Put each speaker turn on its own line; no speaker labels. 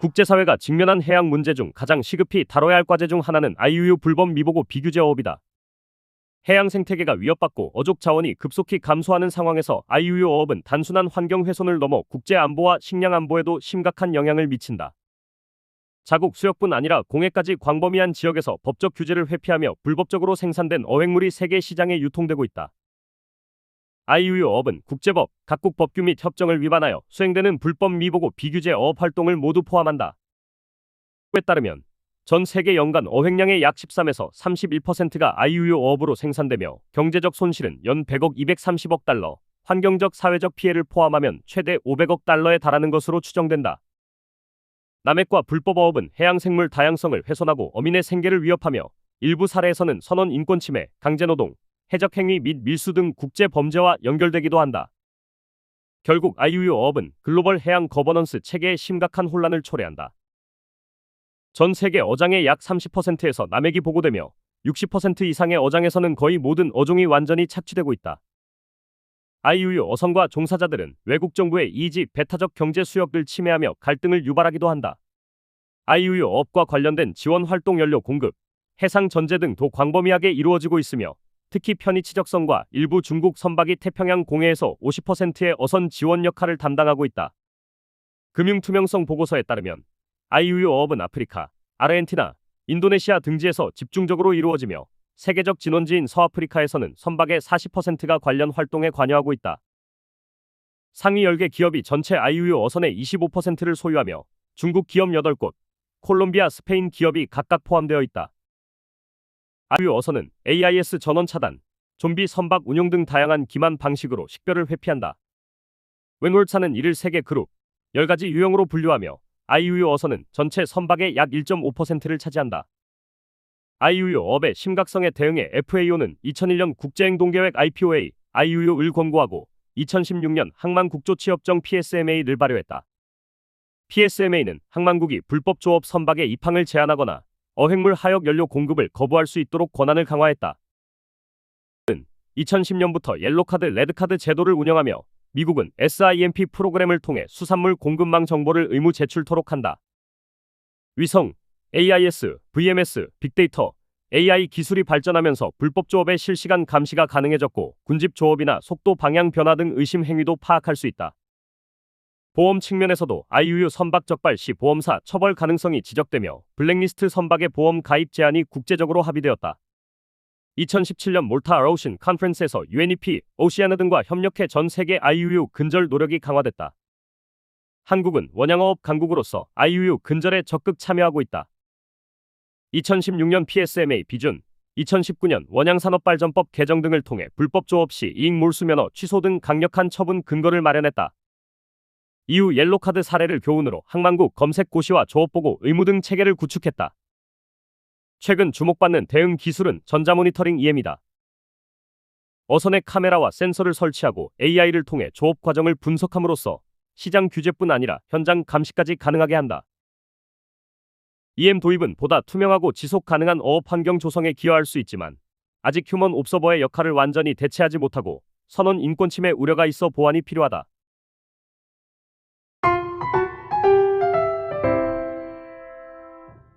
국제사회가 직면한 해양 문제 중 가장 시급히 다뤄야 할 과제 중 하나는 IUU 불법 미보고 비규제 어업이다. 해양 생태계가 위협받고 어족 자원이 급속히 감소하는 상황에서 IUU 어업은 단순한 환경 훼손을 넘어 국제 안보와 식량 안보에도 심각한 영향을 미친다. 자국 수역뿐 아니라 공해까지 광범위한 지역에서 법적 규제를 회피하며 불법적으로 생산된 어획물이 세계 시장에 유통되고 있다. IUU 어업은 국제법, 각국 법규 및 협정을 위반하여 수행되는 불법 미보고 비규제 어업 활동을 모두 포함한다. 에 따르면 전 세계 연간 어획량의 약 13에서 31%가 IUU 어업으로 생산되며 경제적 손실은 연 100억 230억 달러, 환경적 사회적 피해를 포함하면 최대 500억 달러에 달하는 것으로 추정된다. 남핵과 불법 어업은 해양 생물 다양성을 훼손하고 어민의 생계를 위협하며 일부 사례에서는 선원 인권 침해, 강제 노동, 해적 행위 및 밀수 등 국제 범죄와 연결되기도 한다. 결국 IUU 어업은 글로벌 해양 거버넌스 체계에 심각한 혼란을 초래한다. 전 세계 어장의 약 30%에서 남핵이 보고되며 60% 이상의 어장에서는 거의 모든 어종이 완전히 착취되고 있다. IUU 어선과 종사자들은 외국 정부의 이직, 배타적 경제 수역을 침해하며 갈등을 유발하기도 한다. IUU 업과 관련된 지원 활동 연료 공급, 해상 전제 등도 광범위하게 이루어지고 있으며 특히 편의 지적선과 일부 중국 선박이 태평양 공해에서 50%의 어선 지원 역할을 담당하고 있다. 금융 투명성 보고서에 따르면 IUU 어업은 아프리카, 아르헨티나, 인도네시아 등지에서 집중적으로 이루어지며 세계적 진원지인 서아프리카에서는 선박의 40%가 관련 활동에 관여하고 있다. 상위 10개 기업이 전체 IUU 어선의 25%를 소유하며 중국 기업 8곳, 콜롬비아, 스페인 기업이 각각 포함되어 있다. IUU 어선은 AIS 전원 차단, 좀비 선박 운용 등 다양한 기만 방식으로 식별을 회피한다. 웬월차는 이를 세계 그룹, 10가지 유형으로 분류하며 IUU 어선은 전체 선박의 약 1.5%를 차지한다. IUU 업의 심각성에 대응해 FAO는 2001년 국제행동계획 IPOA, IUU를 권고하고 2016년 항만국조취협정 PSMA를 발효했다. PSMA는 항만국이 불법 조업 선박의 입항을 제한하거나 어획물 하역 연료 공급을 거부할 수 있도록 권한을 강화했다. 2010년부터 옐로카드, 레드카드 제도를 운영하며 미국은 SIMP 프로그램을 통해 수산물 공급망 정보를 의무 제출토록 한다. 위성, AIS, VMS, 빅데이터, AI 기술이 발전하면서 불법 조업의 실시간 감시가 가능해졌고 군집 조업이나 속도 방향 변화 등 의심 행위도 파악할 수 있다. 보험 측면에서도 IUU 선박 적발 시 보험사 처벌 가능성이 지적되며 블랙리스트 선박의 보험 가입 제한이 국제적으로 합의되었다. 2017년 몰타 어로션 컨퍼런스에서 UNEP, 오시아나 등과 협력해 전 세계 IUU 근절 노력이 강화됐다. 한국은 원양어업 강국으로서 IUU 근절에 적극 참여하고 있다. 2016년 PSMA 비준, 2019년 원양산업발전법 개정 등을 통해 불법 조업 시 이익 몰수 면허 취소 등 강력한 처분 근거를 마련했다. 이후 옐로카드 사례를 교훈으로 항만국 검색 고시와 조업 보고 의무 등 체계를 구축했다. 최근 주목받는 대응 기술은 전자 모니터링 EM이다. 어선에 카메라와 센서를 설치하고 AI를 통해 조업 과정을 분석함으로써 시장 규제뿐 아니라 현장 감시까지 가능하게 한다. EM 도입은 보다 투명하고 지속 가능한 어업 환경 조성에 기여할 수 있지만 아직 휴먼 옵서버의 역할을 완전히 대체하지 못하고 선원 인권 침해 우려가 있어 보완이 필요하다.